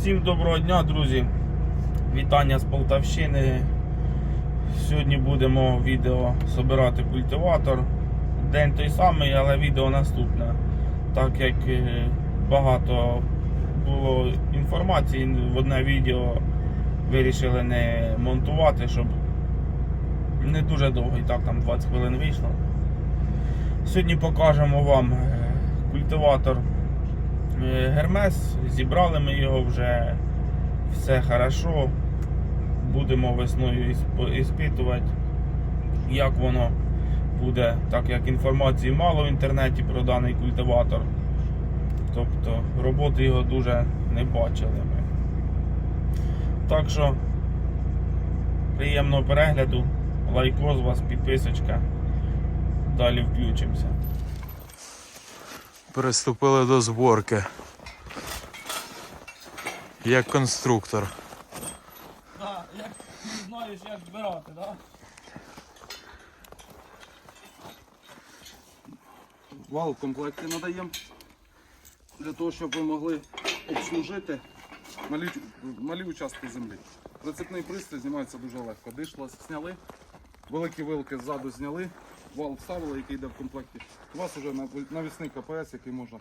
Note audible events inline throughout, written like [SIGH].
Всім доброго дня, друзі. Вітання з Полтавщини. Сьогодні будемо відео збирати культиватор. День той самий, але відео наступне. Так як е, багато було інформації, в одне відео вирішили не монтувати, щоб не дуже довго, і так там 20 хвилин вийшло. Сьогодні покажемо вам е, культиватор Гермес, зібрали ми його вже, все хорошо. Будемо весною ісп- іспитувати, як воно буде, так як інформації мало в інтернеті про даний культиватор. Тобто роботи його дуже не бачили ми. Так що приємного перегляду, лайкос з вас, підписочка. Далі включимося. Приступили до зборки. Як конструктор. Да, як не знаєш, як збирати, да? Вал в комплекті надаємо для того, щоб ви могли обслужити малі, малі участки землі. Прицепний пристрій знімається дуже легко. Дишло зняли, великі вилки ззаду зняли, вал вставили, який йде в комплекті. У вас вже навісний КПС, який можна.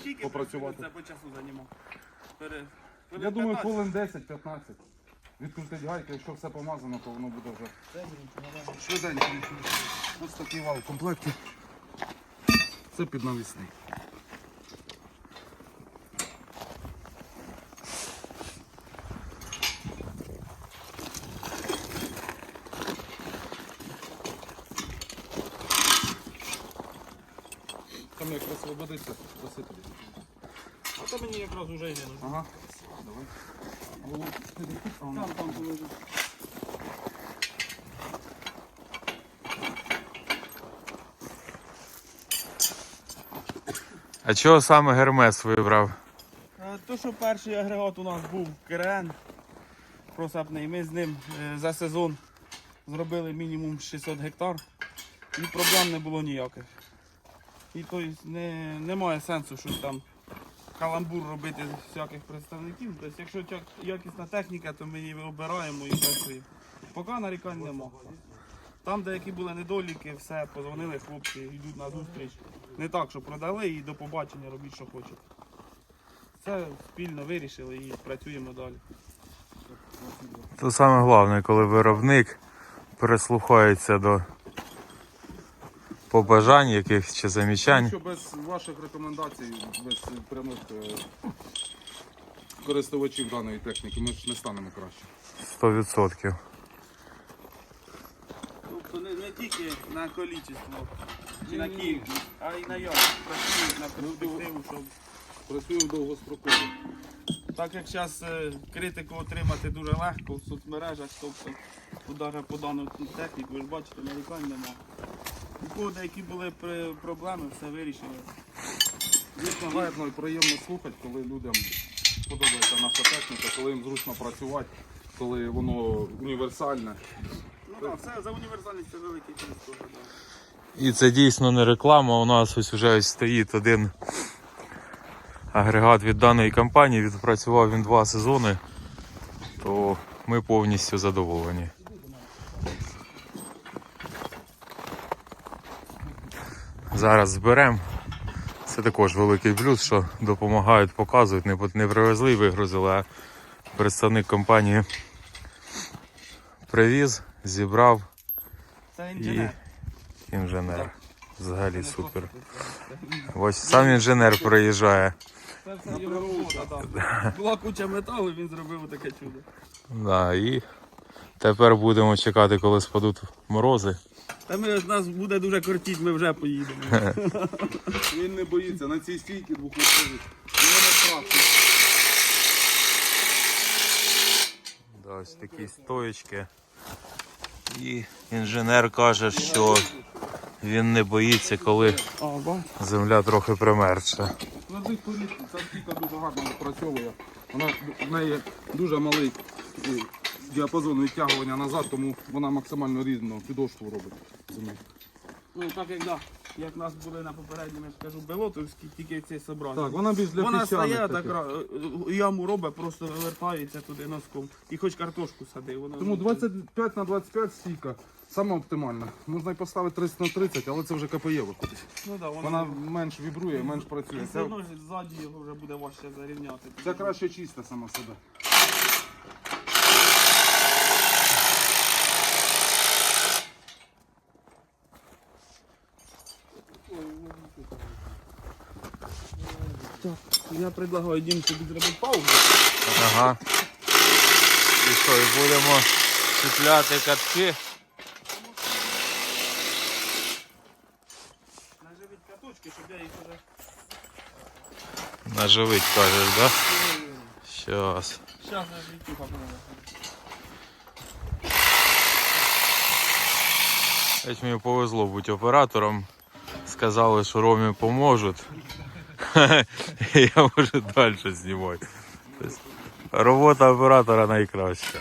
Скільки Попрацювати. це по часу займав? Я думаю, хвилин 10-15. Відкрутить гайки, якщо все помазано, то воно буде вже швиденько. Ось такий вал в комплекті. Це під навісний. Там якраз виводиться, посипати. А то мені якраз уже йде. Ага. Давай. Там, там положи. А чого саме Гермес вибрав? Е, То, що перший агрегат у нас був КРН просапний, ми з ним е, за сезон зробили мінімум 600 гектар і проблем не було ніяких. І тобто не, немає сенсу щось там каламбур робити з всяких представників. Тобто, якщо якісна техніка, то ми її обираємо і працюємо. Поки нарікань нема. Там, де які були недоліки, все, позвонили хлопці, йдуть на зустріч. Не так, що продали і до побачення робіть, що хочете. Це спільно вирішили і працюємо далі. Це саме головне, коли виробник прислухається до побажань яких чи замічань. Що без ваших рекомендацій, без прямих е, користувачів даної техніки, ми ж не станемо краще. 100%. Тобто не, не тільки на количество чи на кількість, а й на якість. Працюють на перспективу, щоб Працюємо довгостроково. так як зараз критику отримати дуже легко в соцмережах, тобто навіть по дану техніку, ви ж бачите, нарікань нема. У кого деякі були проблеми, все вирішили. Звісно, гарно і приємно слухати, коли людям подобається наша техніка, коли їм зручно працювати, коли воно універсальне. Ну так, все за універсальність це великий плюс І це дійсно не реклама. У нас ось вже ось стоїть один агрегат від даної компанії. Відпрацював він два сезони, то ми повністю задоволені. Зараз зберемо. Це також великий плюс, що допомагають, показують. Не, не привезли і вигрузили, а представник компанії привіз, зібрав Це і інженер. інженер. Взагалі супер. Ось сам інженер приїжджає. Це все його робота, так. [LAUGHS] Була куча металу, він зробив таке чудо. Да, і тепер будемо чекати, коли спадуть морози. Та ми нас буде дуже кортіть, ми вже поїдемо. [LAUGHS] Він не боїться на цій стійці страшно. Да, ось такі стоечки. І інженер каже, що він не боїться, коли земля трохи примерзше. На цих поріг ця стійка дуже гарно відпрацьовує. Вона в неї дуже малий діапазон відтягування назад, тому вона максимально рівно підошву робить землі. Ну, так як да. як нас були на попередньому, я ж кажу, Белотовській, тільки ці собрати. Так, вона більш для Вона піщаних стає, таких. так яму робить, просто вивертається туди носком. І хоч картошку сади. Воно Тому 25 на 25 стійка. Саме оптимальна. Можна і поставити 30 на 30, але це вже КПЄ виходить. ну, да, Вона менш вібрує, менш працює. все одно ззаді його вже буде важче зарівняти. це краще чисте саме себе. Я предлагаю Дім тобі зробити паузу. Ага. І що, і будемо чіпляти катки. Наживіть каточки, щоб я їх уже... Наживить, кажеш, да? Щас. Зараз наживіть юха буде. Ось мені повезло бути оператором. Сказали, що Ромі поможуть. І [LAUGHS] Я можу далі знімати. Тобто, Робота оператора найкраща.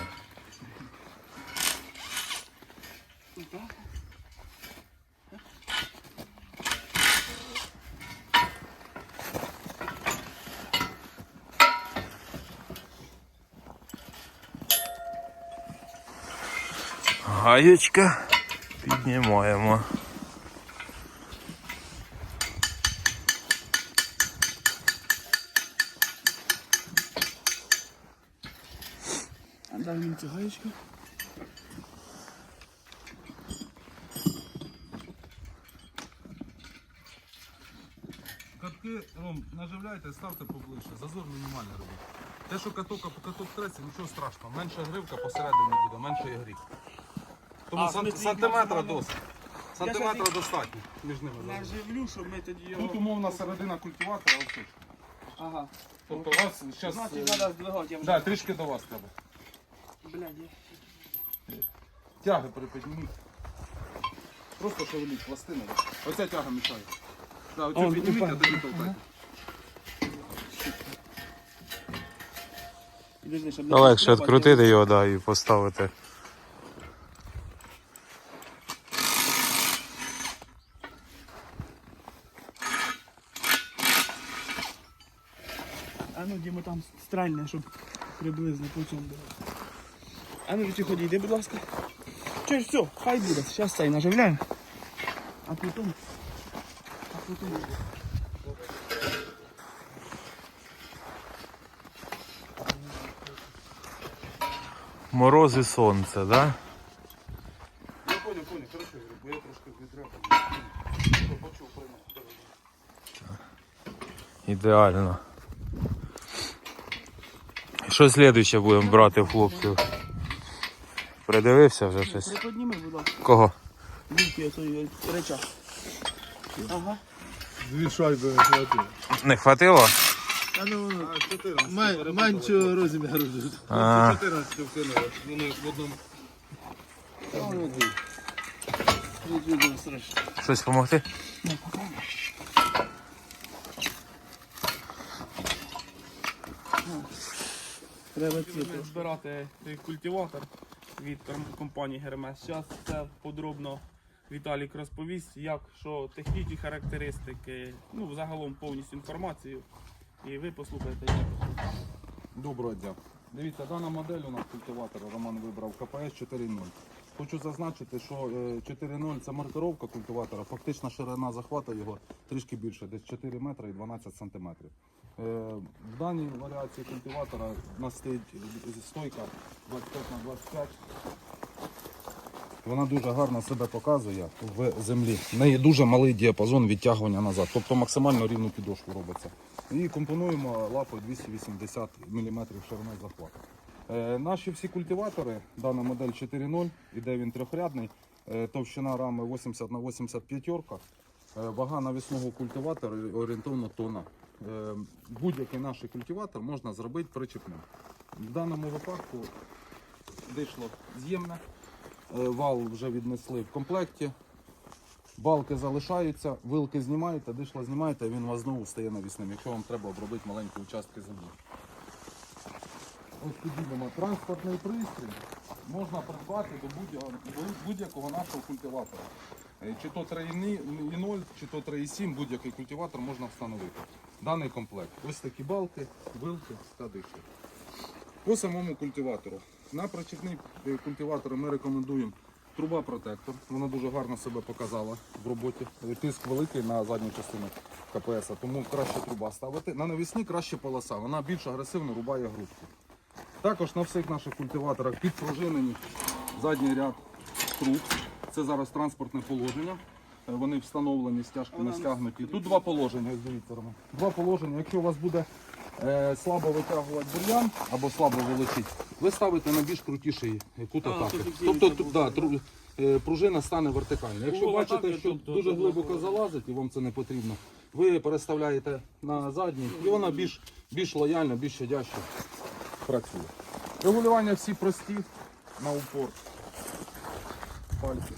Гаєчка піднімаємо. Мені цю. Катки, Ром, наживляйте, ставте поближче, зазор мінімальний робіть. Те, що каток, каток треться, нічого страшного. Менша гривка посередині буде, менше є гріх. Тому А, сан- смислі, сантиметра максимально- досить. Сантиметра достатньо між ними. Наживлю, щоб ми тоді його... Тут умовна середина культиватора, ось тут. Ага. Тобто у вас зараз... Значить, треба здвигати, я вже... Да, трішки до вас треба. Блядь, я... Тяги припідніміть. Просто шевеліть пластини. Оця тяга мішає. Да, А, оцю підніміть, а тоді толкайте. Підожди, щоб не Та легше розкривати. відкрутити його да, і поставити. А ну, Діма, там стрельне, щоб приблизно по цьому було. А ну, ти ході, йди, будь ласка. Чуєш, все, хай буде. Зараз цей наживляємо. А потім... А потім... Мороз і сонце, да? Я понял, понял, хорошо, бо я трошки відряпав. Почув, приймав. Ідеально. Що слідуюче будемо брати в хлопців? Придивився вже щось. Приподніми, будь ласка. Кого? Вілки оцей речах. Ага. Дві шайби не хватило. Не хватило? А ну, А, 14. мен- меншого розміру. А, 14 вкинули. Вони в одному. щось допомогти? Треба ці збирати цей культиватор від компанії Hermes. Зараз це подробно Віталік розповість, як що технічні характеристики, ну загалом повністю інформацію. І ви послухаєте. як. Доброго дня. Дивіться, дана модель у нас культиватора Роман вибрав КПС 4.0. Хочу зазначити, що е, 4.0 це маркировка культиватора. Фактична ширина захвату його трішки більше, десь 4 метри і 12 сантиметрів. Е, В даній варіації культиватора у стойка 25 на 25. Вона дуже гарно себе показує в землі. В неї дуже малий діапазон відтягування назад, тобто максимально рівну підошву робиться. І компонуємо лапою 280 мм ширини захвату. Е, наші всі культиватори, дана модель 4.0, іде він трьохрядний, е, товщина рами 80 на 85 е, вага навісного культиватора орієнтовно тонна. Е, будь-який наш культиватор можна зробити причепним. В даному випадку дишло з'ємне, Е, вал вже віднесли в комплекті. Балки залишаються, вилки знімаєте, дишло знімаєте, і він у вас знову стає навісним, якщо вам треба обробити маленькі участки землі. Ось підійдемо. Транспортний пристрій можна придбати до будь-якого, будь-якого нашого культиватора. Е, Чи то 3,0, чи то 3,7, будь-який культиватор можна встановити. Даний комплект. Ось такі балки, вилки та дишки. По самому культиватору. На причепний е, культиватор ми рекомендуємо труба протектор. Вона дуже гарно себе показала в роботі. Е, Тиск великий на задню частину КПС, тому краще труба ставити. На навісні краще полоса. Вона більш агресивно рубає грудку. Також на всіх наших культиваторах підпружинені задній ряд труб. Це зараз транспортне положення. Е, Вони встановлені стяжками стягнуті. Тут два положення, дивіться, Роман. Два положення. Якщо у вас буде е, слабо витягувати бур'ян або слабо волочить, ви ставите на більш крутіший кут атаки. Тобто тут да, тру- е, пружина стане вертикально. Якщо Кут бачите, атаки, що тобто дуже тут глибоко залазить і вам це не потрібно, ви переставляєте на задній і вона більш, більш лояльно, більш щадяще працює. Регулювання всі прості на упор. Пальці.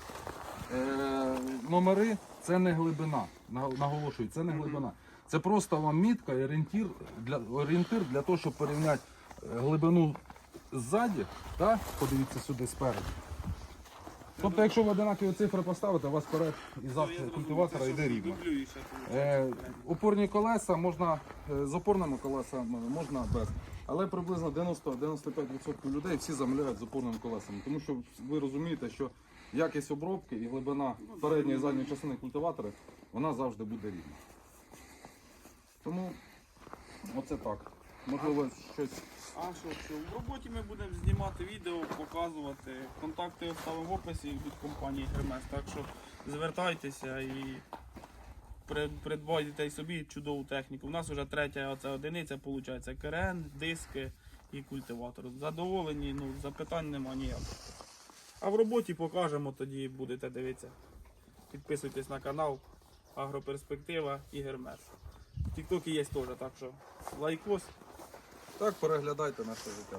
Е, номери це не глибина. Наголошую, це не глибина. Це просто вам мітка і орієнтир для, орієнтир для того, щоб порівняти е, глибину ззаді та подивіться сюди спереду. Тобто, якщо ви одинакові цифри поставите, у вас вперед і зад культиватора йде рівно. Е, опорні колеса можна е, з опорними колесами, можна без. Але приблизно 90-95% людей всі замовляють з опорними колесами. Тому що ви розумієте, що якість обробки і глибина передньої і задньої частини культиватора, вона завжди буде рівна. Тому оце так. Можливо, щось. А що, що в роботі ми будемо знімати відео, показувати. Контакти оставимо в описі від компанії Гермес. Так що звертайтеся і придбайте собі чудову техніку. У нас вже третя оця одиниця, виходить, керен, диски і культиватор. Задоволені, ну запитань нема ніяких. А в роботі покажемо, тоді будете дивитися. Підписуйтесь на канал Агроперспектива і Гермес. Тіктоки є теж, так що лайкос. Так переглядайте наше життя.